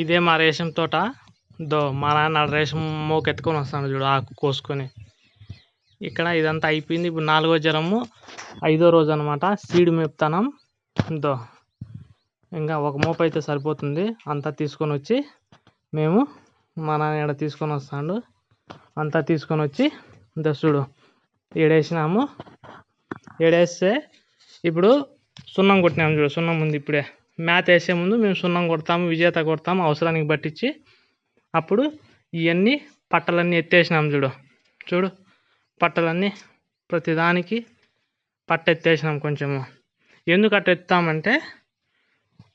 ఇదే మా రేషం తోట. దో మా నాన్న రేషం మోకెత్తుకొని వస్తాను చూడు ఆకు కోసుకొని. ఇక్కడ ఇదంతా అయిపోయింది. ఇప్పుడు నాలుగో జ్వరము ఐదో రోజు అనమాట సీడ్ మేపుతానం. దో ఇంకా ఒక మోప అయితే సరిపోతుంది. అంతా తీసుకొని వచ్చి మేము మా నాన్న ఈడ తీసుకొని వస్తాడు. అంతా తీసుకొని వచ్చి దో చూడు ఏడేసినాము. ఏడేస్తే ఇప్పుడు సున్నం కొట్టినాము చూడు సున్నం ఉంది ఇప్పుడే. మ్యాథ్ వేసే ముందు మేము సున్నం కొడతాము విజేత కొడతాము అవసరానికి పట్టించి అప్పుడు ఇవన్నీ పట్టలన్నీ ఎత్తేసినాం చూడు. చూడు పట్టలన్నీ ప్రతిదానికి పట్ట ఎత్తేసినాం కొంచెము. ఎందుకు అట్ట ఎత్తామంటే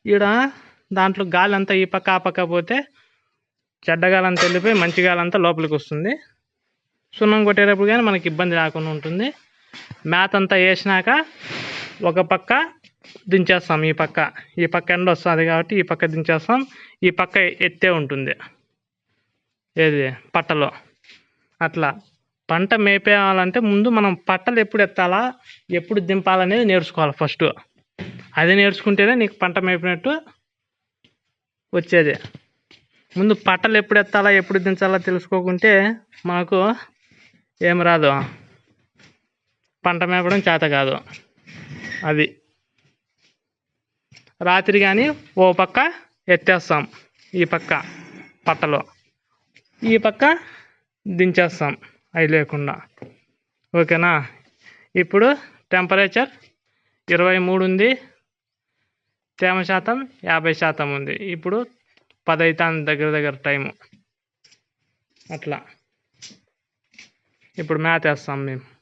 ఈడ దాంట్లో గాలి అంతా ఈ పక్క ఆ పక్క పోతే చెడ్డగాలంతా వెళ్ళిపోయి మంచి గాలంతా లోపలికి వస్తుంది. సున్నం కొట్టేటప్పుడు కానీ మనకి ఇబ్బంది రాకుండా ఉంటుంది. మ్యాత్ అంతా వేసినాక ఒక పక్క దించేస్తాం ఈ పక్క. ఈ పక్క ఎండ వస్తుంది కాబట్టి ఈ పక్క దించేస్తాం. ఈ పక్క ఎత్తే ఉంటుంది. ఏది? పట్టలో. అట్లా. పంట మేపేయాలంటే ముందు మనం పట్టలు ఎప్పుడు ఎత్తాలా? ఎప్పుడు దింపాలనేది నేర్చుకోవాలి ఫస్ట్. అది నేర్చుకుంటేనే నీకు పంట మేపినట్టు వచ్చేది. ముందు పట్టలు ఎప్పుడు ఎత్తాలా? ఎప్పుడు దించాలా తెలుసుకోకుంటే మనకు ఏం రాదు. పంట మేపడం చేత కాదు. అది. రాత్రి కానీ ఓ పక్క ఎత్తేస్తాం. ఈ పక్క పట్టలో. ఈ పక్క దించేస్తాం. అవి లేకుండా. ఓకేనా? ఇప్పుడు టెంపరేచర్ ఇరవై మూడు ఉంది. తేమ శాతం యాభై శాతం ఉంది. ఇప్పుడు పదైతాంది దగ్గర దగ్గర టైము అట్లా. ఇప్పుడు మ్యాథ్ వేస్తాం మేము.